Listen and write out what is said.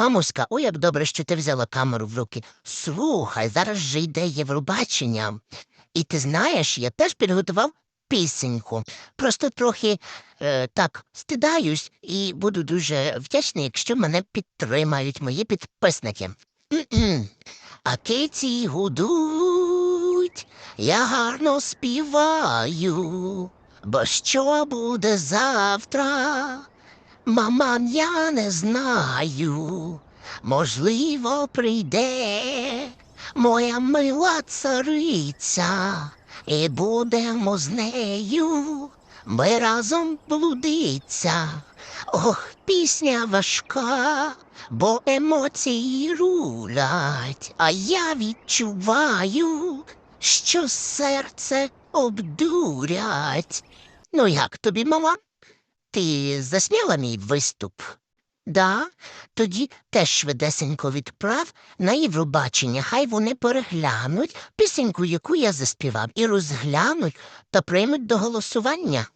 Мамуська, ой, як добре, що ти взяла камеру в руки. Слухай, зараз же йде Євробачення. І ти знаєш, я теж підготував пісеньку. Просто трохи е, так стидаюсь і буду дуже вдячний, якщо мене підтримають мої підписники. М-м. А киці гудуть, я гарно співаю, бо що буде завтра? Маман, я не знаю. Можливо, прийде моя мила цариця, і будемо з нею ми разом блудиться. Ох, пісня важка, бо емоції рулять, а я відчуваю, що серце обдурять. Ну як тобі, мала? Ти засняла мій виступ? Да, тоді теж швидесенько відправ на Євробачення, хай вони переглянуть пісеньку, яку я заспівав, і розглянуть та приймуть до голосування.